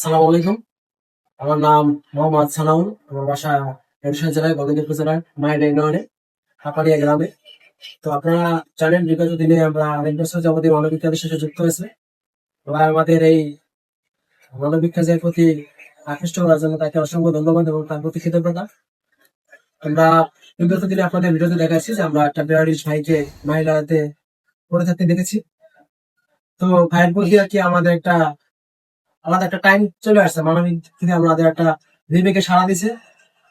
সালাম আলাইকুম। আমার নাম মোহাম্মদ সানাউল আমার বাসা এরশাদ জেলায় উপজেলার মায়ের ইউনিয়নে হাপাড়িয়া গ্রামে। তো আপনারা জানেন, বিগত দিনে আমরা মানবিক কাজের সাথে যুক্ত হয়েছে। এবার আমাদের এই মানবিক কাজের প্রতি আকৃষ্ট করার জন্য তাকে অসংখ্য ধন্যবাদ এবং তার প্রতি কৃতজ্ঞতা। আমরা বিগত দিনে আপনাদের ভিডিওতে দেখাচ্ছি যে আমরা একটা বেয়ারিশ ভাইকে মহিলাতে পড়ে থাকতে দেখেছি। তো ভাইয়ের প্রতি আর কি আমাদের একটা আলাদা একটা টাইম চলে আসছে, মানবিক থেকে আমাদের একটা বিবেকে সাড়া দিছে।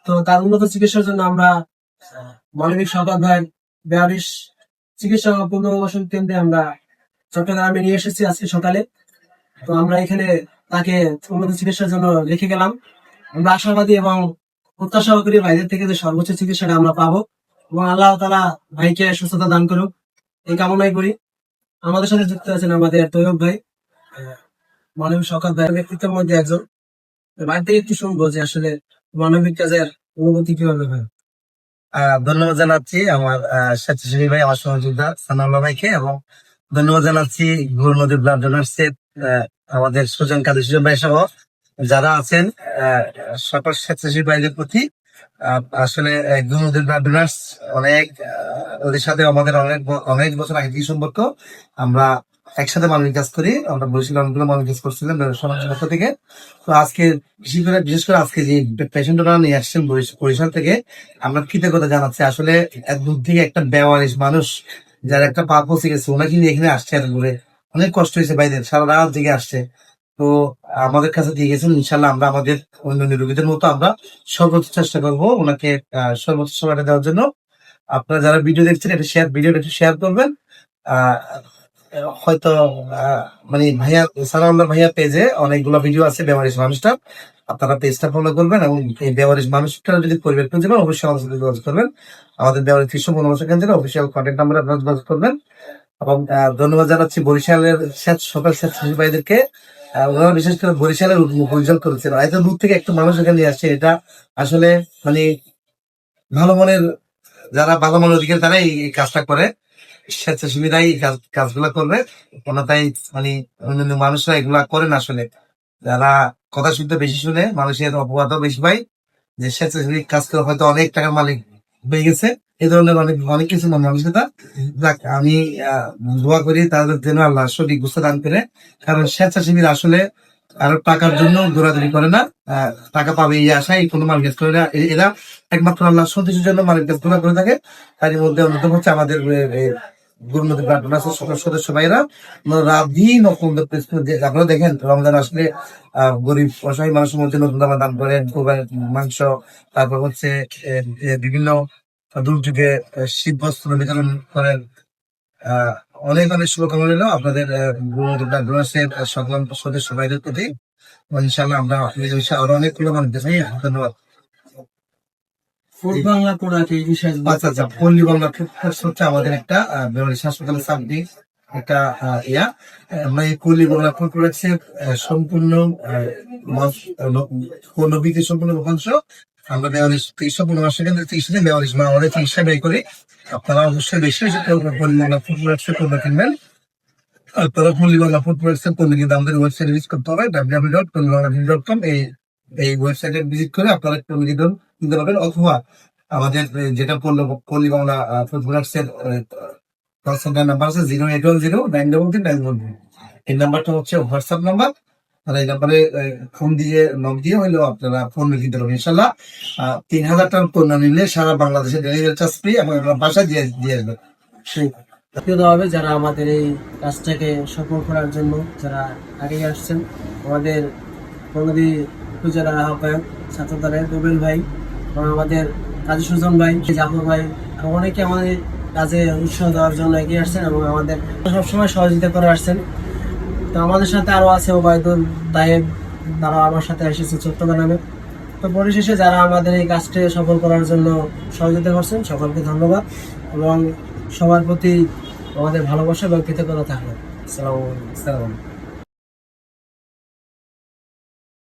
তো তার উন্নত চিকিৎসার জন্য আমরা মানবিক সরকার ভাই বেয়ারিশ চিকিৎসা পুনর্বাসন কেন্দ্রে আমরা চট্টগ্রামে নিয়ে এসেছি আজকে সকালে। তো আমরা এখানে তাকে উন্নত চিকিৎসার জন্য রেখে গেলাম। আমরা আশাবাদী এবং প্রত্যাশা করি ভাইদের থেকে যে সর্বোচ্চ চিকিৎসাটা আমরা পাবো। এবং আল্লাহ তালা ভাইকে সুস্থতা দান করুক। এই কামনাই করি। আমাদের সাথে যুক্ত আছেন আমাদের তৈয়ব ভাই। মানবিক সকাল ব্যক্তিত্বের মধ্যে একজন। বাইরে থেকে একটু শুনব যে আসলে মানবিক কাজের অনুভূতি কীভাবে হয়। ধন্যবাদ জানাচ্ছি আমার স্বেচ্ছাসেবী ভাই, আমার সহযোগিতা সানাউল্লাহ ভাইকে এবং ধন্যবাদ জানাচ্ছি ঘুর নদী ব্লাড ডোনার্সের আমাদের সুজন কাদের সুজন ভাই সহ যারা আছেন সকল স্বেচ্ছাসেবী ভাইদের প্রতি। আসলে ঘুর নদীর ব্লাড ডোনার্স অনেক ওদের সাথে আমাদের অনেক অনেক বছর আগে থেকে সম্পর্ক। আমরা একসাথে মানবিক কাজ করি। আমরা বরিশালে অনেকগুলো মানবিক কাজ করছিলাম সমাজের পক্ষ থেকে। তো আজকে বিশেষ করে বিশেষ করে আজকে যে পেশেন্ট ওনারা নিয়ে আসছেন বরিশ- বরিশাল থেকে, আমরা কৃতজ্ঞতা জানাচ্ছি। আসলে এক দূর থেকে একটা বেওয়ারিশ মানুষ, যার একটা পা পৌঁছে গেছে। ওনাকে নিয়ে এখানে আসছে এত দূরে। অনেক কষ্ট হয়েছে ভাইদের, সারা রাত জেগে আসছে। তো আমাদের কাছে দিয়ে গেছেন ইনশাল্লাহ আমরা আমাদের অন্যান্য রোগীদের মতো আমরা সর্বোচ্চ চেষ্টা করব ওনাকে সর্বোচ্চ সেবাটা দেওয়ার জন্য। আপনারা যারা ভিডিও দেখছেন, এটা শেয়ার ভিডিওটা একটু শেয়ার করবেন। হয়তো মানে ভাইয়া সালামাল্লাহ ভাইয়া পেজে অনেকগুলো ভিডিও আছে, বেওয়ারিশ মানুষটা আপনারা পেজটা ফলো করবেন এবং এই বেওয়ারিশ মানুষটা যদি পরিবর্তন যাবেন অবশ্যই আমাদের সাথে যোগাযোগ করবেন। আমাদের বেওয়ারিশ কৃষ্ণ পরামর্শ কেন্দ্রে অফিসিয়াল কন্ট্যাক্ট নাম্বারে আপনারা যোগাযোগ করবেন। এবং ধন্যবাদ জানাচ্ছি বরিশালের সকাল স্বেচ্ছাসেবী ভাইদেরকে। বিশেষ করে বরিশালের পরিচালনা করেছেন। এত দূর থেকে একটা মানুষ এখানে আসছে, এটা আসলে মানে ভালো মনের, যারা ভালো মনের অধিকারী, তারাই এই কাজটা করে। স্বেচ্ছাসেবীরাই কাজগুলা করবে কোনো তাই মানে অন্যান্য মানুষরা এগুলা করেন আসলে যারা কথা শুনতে বেশি শুনে, মানুষের অপবাদও বেশি পায়। যে স্বেচ্ছাসেবী কাজ করে হয়তো অনেক টাকার মালিক হয়ে গেছে এই ধরনের অনেক অনেক কিছু মানসিকতা। যাক, আমি দোয়া করি তাদের যেন আল্লাহ সঠিক বুঝতে দান করে। কারণ স্বেচ্ছাসেবীরা আসলে আর টাকার জন্য দৌড়াদৌড়ি করে না। টাকা পাবে এই আশায় কোনো মালিক কাজ করে না। এরা একমাত্র আল্লাহ সন্তুষ্টির জন্য মালিক কাজ করে থাকে। তারই মধ্যে অন্যতম হচ্ছে আমাদের সকল সদস্য ভাইরা আপনারা দেখেন, রমজান আসলে গরিব অসহায় মানুষের মধ্যে নতুন দামা দান করেন মাংস, তারপর হচ্ছে বিভিন্ন দুর্যোগে শীত বস্ত্র বিতরণ করেন। অনেক অনেক শুভকামনা রইল আপনাদের প্রার্থনা সকল সদস্য ভাইদের প্রতি ইনশাল্লাহ আমরা আরও অনেকগুলো মানুষ ধন্যবাদ ফুড বাংলা প্রোডাক্ট এই বিষয়ে আচ্ছা আচ্ছা পল্লী বাংলা হচ্ছে আমাদের একটা হাসপাতালের সামনে একটা ইয়া। আমরা এই পল্লী বাংলা ফুড প্রোডাক্টসের সম্পূর্ণ নবীতে সম্পূর্ণ আমরা কেন্দ্রে বেয়াল্লিশ মা আমাদের চিকিৎসা ব্যয় করি আপনারা অবশ্যই বেশি বেশি করে পল্লী বাংলা ফুড প্রোডাক্টসের পণ্য কিনবেন। আপনারা পল্লী বাংলা ফুড প্রোডাক্টসের পণ্য কিন্তু আমাদের ওয়েবসাইট ভিজিট করতে হবে ডাব্লিউ ডট পল্লী বাংলা ডট কম এই এই ওয়েবসাইটে ভিজিট করে আপনারা পণ্য কিনতে কিনতে পারবেন। অথবা আমাদের যেটা পল্লী পল্লী বাংলা প্রোডাক্টসের কল সেন্টার নাম্বার আছে zero eight one zero nine double three nine one এই নাম্বারটা হচ্ছে হোয়াটসঅ্যাপ নাম্বার আর এই নাম্বারে ফোন দিয়ে নক দিয়ে হইলেও আপনারা ফোন কিনতে পারবেন ইনশাল্লাহ তিন হাজার টাকার পণ্য নিলে সারা বাংলাদেশে ডেলিভারি চার্জ ফ্রি এবং বাসায় দিয়ে দিয়ে আসবে হবে যারা আমাদের এই কাজটাকে সফল করার জন্য, যারা আগেই আসছেন, আমাদের প্রণদী উপজেলার আহ্বায়ক, ছাত্র রুবেল ভাই, এবং আমাদের কাজী সুজন ভাই, জাফর ভাই অনেকে আমাদের কাজে উৎসাহ দেওয়ার জন্য এগিয়ে আসছেন এবং আমাদের সবসময় সহযোগিতা করে আসছেন। তো আমাদের সাথে আরও আছে ওবায়দুল তাইব তারা আমার সাথে এসেছে চট্টগ্রামে। তো পরিশেষে যারা আমাদের এই কাজটি সফল করার জন্য সহযোগিতা করছেন, সকলকে ধন্যবাদ এবং সবার প্রতি আমাদের ভালোবাসা এবং কৃতজ্ঞতা আলাইকুম আসসালামু আলাইকুম।